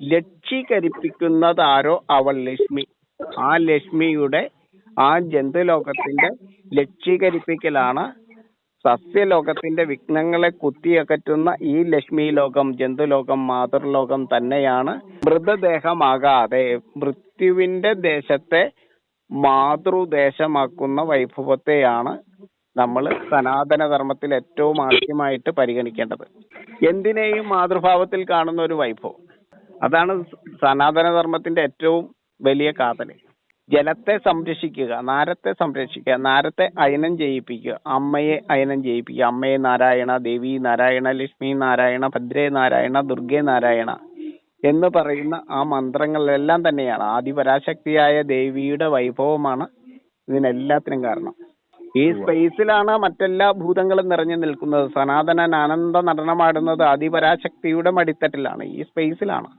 ലക്ഷീകരിപ്പിക്കുന്നതാരോ അവൾ ലക്ഷ്മി. ആ ലക്ഷ്മിയുടെ ആ ജന്തുലോകത്തിന്റെ ലക്ഷീകരിപ്പിക്കലാണ് സസ്യലോകത്തിന്റെ വിഘ്നങ്ങളെ കുത്തിയകറ്റുന്ന ഈ ലക്ഷ്മി ലോകം ജന്തുലോകം മാതൃലോകം തന്നെയാണ് മൃതദേഹമാകാതെ മൃത്യുവിന്റെ ദേശത്തെ മാതൃദേശമാക്കുന്ന വൈഭവത്തെയാണ് നമ്മൾ സനാതന ധർമ്മത്തിൽ ഏറ്റവും ആദ്യമായിട്ട് പരിഗണിക്കേണ്ടത്. എന്തിനേയും മാതൃഭാവത്തിൽ കാണുന്ന ഒരു വൈഭവം. അതാണ് സനാതന ധർമ്മത്തിന്റെ ഏറ്റവും വലിയ കാതൽ. ജലത്തെ സംരക്ഷിക്കുക നാരത്തെ സംരക്ഷിക്കുക നാരത്തെ അയനം ചെയ്യിപ്പിക്കുക അമ്മയെ അയനം ചെയ്യിപ്പിക്കുക. അമ്മയെ നാരായണ ദേവി നാരായണ ലക്ഷ്മി നാരായണ ഭദ്രേ നാരായണ ദുർഗേ നാരായണ എന്ന് പറയുന്ന ആ മന്ത്രങ്ങളെല്ലാം തന്നെയാണ്. ആദിപരാശക്തിയായ ദേവിയുടെ വൈഭവമാണ് ഇതിനെല്ലാത്തിനും കാരണം. ഈ സ്പേസിലാണ് മറ്റെല്ലാ ഭൂതങ്ങളും നിറഞ്ഞു നിൽക്കുന്നത്. സനാതനൻ ആനന്ദ നടനമാടുന്നത് ആദിപരാശക്തിയുടെ മടിത്തട്ടിലാണ്. ഈ സ്പേസിലാണ്.